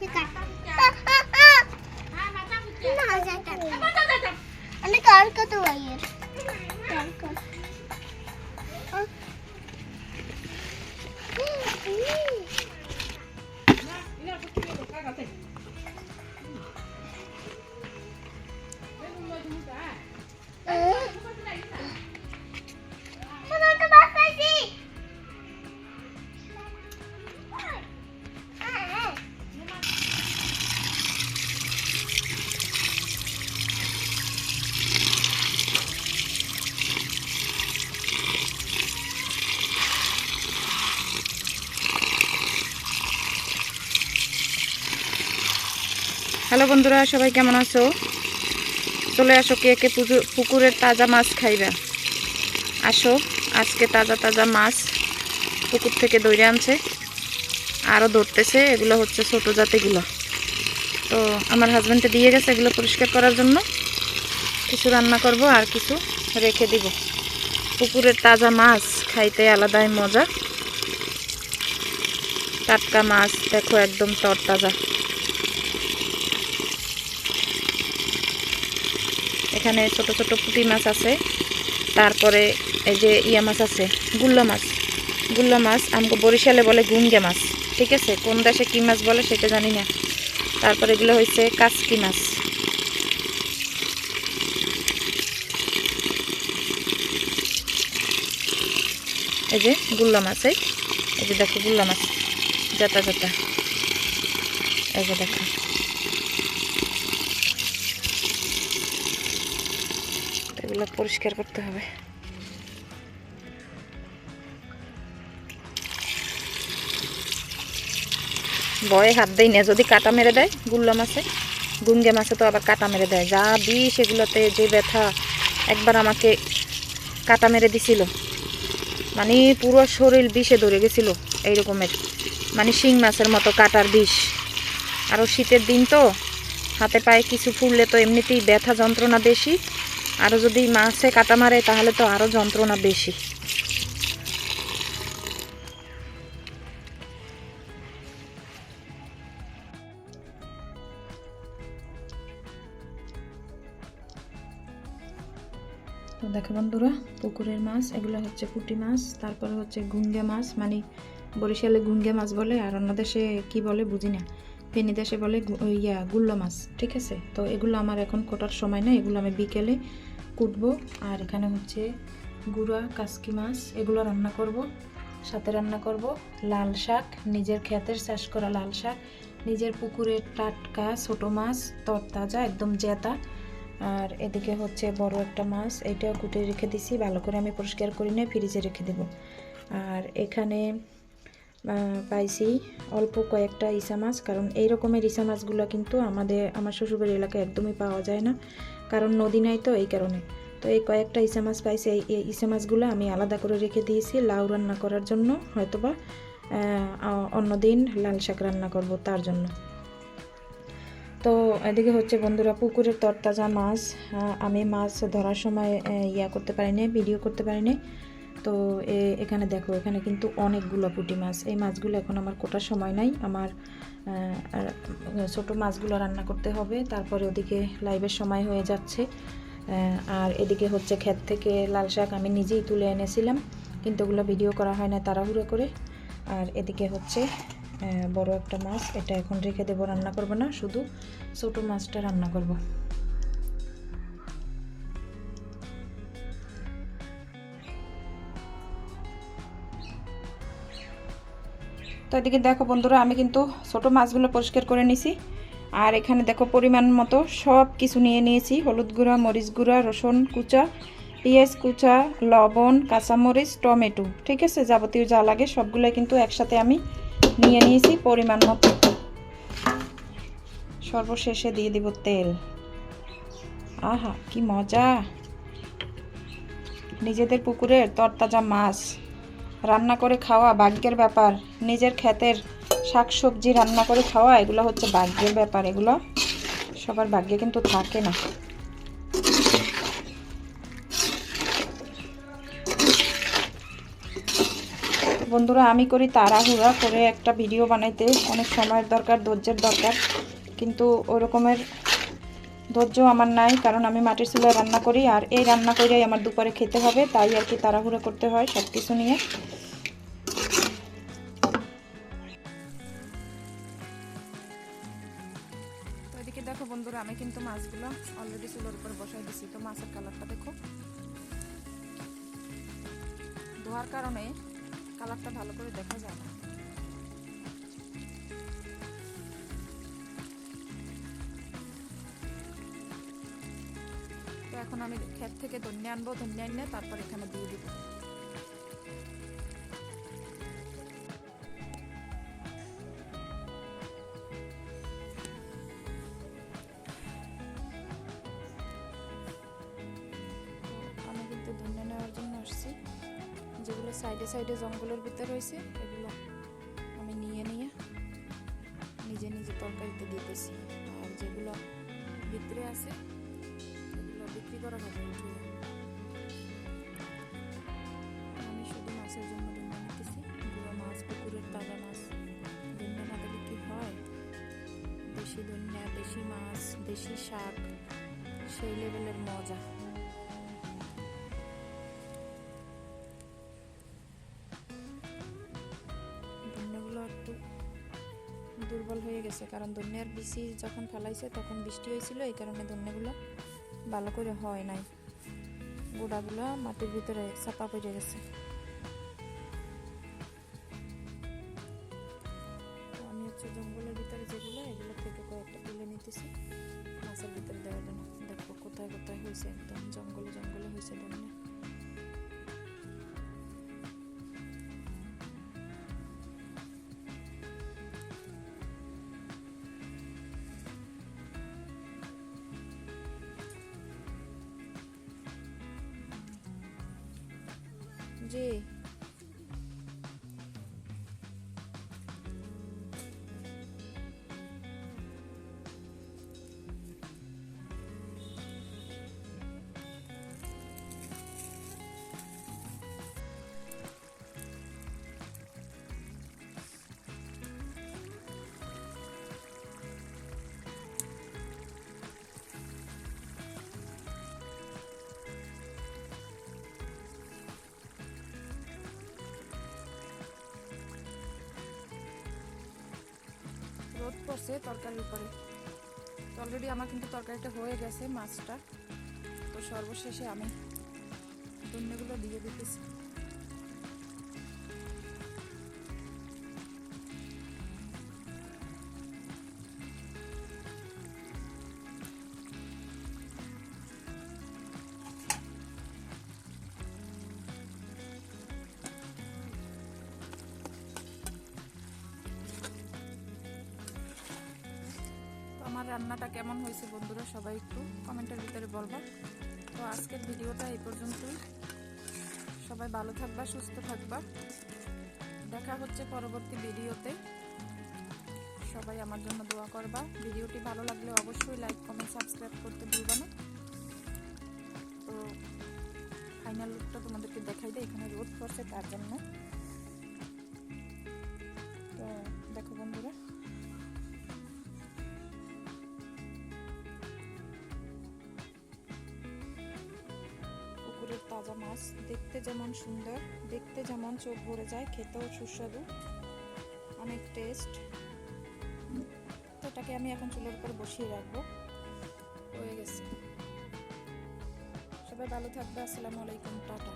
जाता है जाता है अरे कार का तो वायर कार का হ্যালো বন্ধুরা, সবাই কেমন আছো? চলে আসো কে কে পুকুরের তাজা মাছ খাইবে। আসো, আজকে তাজা তাজা মাছ পুকুর থেকে দৌড়ে আনছে আরও ধরতেছে, এগুলো হচ্ছে ছোটো জাতিগুলো। তো আমার হাজব্যান্ডে দিয়ে গেছে এগুলো পরিষ্কার করার জন্য। কিছু রান্না করব আর কিছু রেখে দিব। পুকুরের তাজা মাছ খাইতে আলাদাই মজা। টাটকা মাছ দেখো একদম তরতাজা। এখানে ছোট ছোট পুঁটি মাছ আছে। তারপরে এই যে ইয়া মাছ আছে, গুল্লা মাছ। গুল্লা মাছ আমাকে বরিশালে বলে গুঙ্গে মাছ, ঠিক আছে? কোন দেশে কী মাছ বলে সেটা জানি না। তারপরে এগুলো হয়েছে কাসকি মাছ। এই যে গুল্লা মাছ, এই। যে দেখো গুল্লা মাছ জাতা জাতা এই যে দেখো। এগুলো পরিষ্কার করতে হবে। ভয়ে হাত দেয় না, যদি কাটা মেরে দেয়, গুল্লা মাছে গুঙ্গে মাছে তো আবার কাটা মেরে দেয়। যা বিষ এগুলোতে যে ব্যথা একবার আমাকে কাটা মেরে দিছিল মানে পুরো শরীর বিষে ধরে গেছিল এইরকমের মানে শিং মাছের মতো কাটার বিষ। আরও শীতের দিন তো, হাতে পায়ে কিছু ফুললে তো এমনিতেই ব্যথা যন্ত্রণা বেশি। আরও যদি মাছে কাটা মারে, তাহলে তো আরও যন্ত্রণা বেশি। তো দেখো বন্ধুরা, পুকুরের মাছ, এগুলো হচ্ছে পুঁটি মাছ, তারপরে হচ্ছে গুঙ্গে মাছ মানে বরিশালে গুঙ্গে মাছ বলে, আর অন্য দেশে কি বলে বুঝি না। ফেনী দেশে বলে ইয়া, গুল্লো মাছ, ঠিক আছে? তো এগুলো আমার এখন কোটার সময় না এগুলো আমি বিকেলে কুটবো, আর এখানে হচ্ছে গুঁড়া, কাসকি মাছ, এগুলো রান্না করব। সাথে রান্না করব লাল শাক, নিজের ক্ষেতের চাষ করা লাল শাক, নিজের পুকুরের টাটকা ছোট মাছ, তরতাজা, একদম জেতা। আর এদিকে হচ্ছে বড় একটা মাছ, এটাও কুটে রেখে দিছি, ভালো করে আমি পরিষ্কার করে নিয়ে ফ্রিজে রেখে দেব। আর এখানে পাইছি অল্প কয়েকটা ইসা মাছ, কারণ এই রকমের ইসা মাছগুলো কিন্তু আমাদের, আমার শ্বশুরবাড়ির এলাকায় একদমই পাওয়া যায় না। কারণ নদী নাই তো এই কারণে। তো এই কয়েকটা ইসা মাছ পাইছে, এই ইসে মাছগুলো আমি আলাদা করে রেখে দিয়েছি লাউ রান্না করার জন্য, হয়তোবা অন্যদিন লাল শাক রান্না করব তার জন্য। তো এদিকে হচ্ছে বন্ধুরা, পুকুরের তরতাজা মাছ আমি মাছ ধরার সময় ইয়া করতে পারিনি ভিডিও করতে পারিনি। তো এখানে দেখো, এখানে কিন্তু অনেকগুলো পুঁটি মাছ। এই মাছগুলো এখন আমার কোটার সময় নাই। আমার ছোট মাছগুলো রান্না করতে হবে। তারপরে ওদিকে লাইভের সময় হয়ে যাচ্ছে। আর এদিকে হচ্ছে ক্ষেত থেকে লাল শাক আমি নিজেই তুলে এনেছিলাম। কিন্তু ওগুলো ভিডিও করা হয় না তাড়াহুড়ো করে। আর এদিকে হচ্ছে বড় একটা মাছ। এটা এখন রেখে দেবো, রান্না করব না। শুধু ছোট মাছটা রান্না করব। তো এদিকে দেখো বন্ধুরা, আমি কিন্তু ছোট মাছগুলো পরিষ্কার করে নিছি। আর এখানে দেখো পরিমাণ মতো সব কিছু নিয়ে নিয়েছি। হলুদ গুঁড়া, মরিচ গুঁড়া, রসুন কুচা, পেঁয়াজ কুচা, লবণ, কাঁচামরিচ, টমেটো, ঠিক আছে? যাবতীয় যা লাগে সবগুলোই কিন্তু একসাথে আমি নিয়ে নিয়েছি পরিমাণ মতো। সর্বশেষে দিয়ে দিব তেল। আহা, কি মজা! নিজেদের পুকুরের তরতাজা মাছ। রান্না করে খাওয়া ভাগ্যের ব্যাপার। নিজের ক্ষেতের শাকসবজি রান্না করে খাওয়া, এগুলো হচ্ছে ভাগ্যের ব্যাপার। এগুলো সবার ভাগ্যে কিন্তু থাকে না। বন্ধুরা, আমি করি তাড়াহুড়া করে একটা ভিডিও বানাইতে। অনেক সময়ের দরকার, ধৈর্যের দরকার। কিন্তু ওই রকমের ধৈর্য আমার নাই, কারণ আমি মাটির চুলায় রান্না করি, আর এই রান্না করেই আমার দুপুরে খেতে হবে, তাই আর কি তাড়াহুড়ো করতে হয় সব কিছু নিয়ে এদিকে দেখো বন্ধুরা, আমি কিন্তু মাছগুলো অলরেডি চুলোর উপর বসাই দিছি, তো মাছের কালারটা দেখো। ধোয়ার কারণে কালারটা ভালো করে দেখা যায়। এখন আমি ক্ষেত থেকে ধন্যে আনব, ধন্যে আনলে তারপর এখানে দিয়ে দিব। আমি কিন্তু ধন্যে নেওয়ার জন্য আসছি। যেগুলো সাইডে সাইডে জঙ্গলের ভিতরে রয়েছে এগুলো আমি নিয়ে নিয়ে নিজে নিজে তরকারিতে দিতেছি। আর যেগুলো ভিতরে আছে বিক্রি করা হবে আমি শুধু মাছের জন্য ধন্য নিতেছি গুঁড়ো মাছ, পুকুরের তাজা মাছ ধন্য না দিলে কি হয়? দেশি ধনিয়া, দেশি মাছ, দেশি শাক, সেই লেভেলের মজা। ধন্যগুলো একটু দুর্বল হয়ে গেছে, কারণ ধনিয়ার বিচি যখন ফেলাইছে তখন বৃষ্টি হয়েছিল, এই কারণে ধন্যগুলো ভালো করে হয় নাই। গোড়াগুলো মাটির ভিতরে চাপা পড়ে গেছে। আমি হচ্ছে জঙ্গলের ভিতরে যেগুলো, এগুলো থেকে কয়েকটা তুলে নিতেছি। মাছের ভিতরে দেওয়ার জন্য। দেখো কোথায় কোথায় হয়েছে, একদম জঙ্গলে জঙ্গলে হয়েছে ধন্য g রোদ পড়ছে, তরকারির উপরে। তো অলরেডি আমার কিন্তু তরকারিটা হয়ে গেছে, মাছটা। তো সর্বশেষে আমি ধন্যগুলো দিয়ে দিতেছি। রান্নাটা কেমন হয়েছে বন্ধুরা সবাই একটু কমেন্টের ভিতরে বলবা। তো আজকের ভিডিওটা এই পর্যন্তই। সবাই ভালো থাকবা, সুস্থ থাকবা। দেখা হচ্ছে পরবর্তী ভিডিওতে। সবাই আমার জন্য দোয়া করবা। ভিডিওটি ভালো লাগলে অবশ্যই লাইক কমেন্ট সাবস্ক্রাইব করতে ভুলবা না। তো ফাইনাল লুকটা তোমাদেরকে দেখাই দেয় এখানে রোদ পড়ছে তার জন্য। যেমন সুন্দর, দেখতে যেমন চোখ ভরে যায়, খেতেও সুস্বাদু। অনেক টেস্ট তো এটাকে আমি এখন চুলের উপর বসিয়ে রাখব। হয়ে গেছে। সবাই ভালো থাকবে, আসসালামু আলাইকুম, টাটা।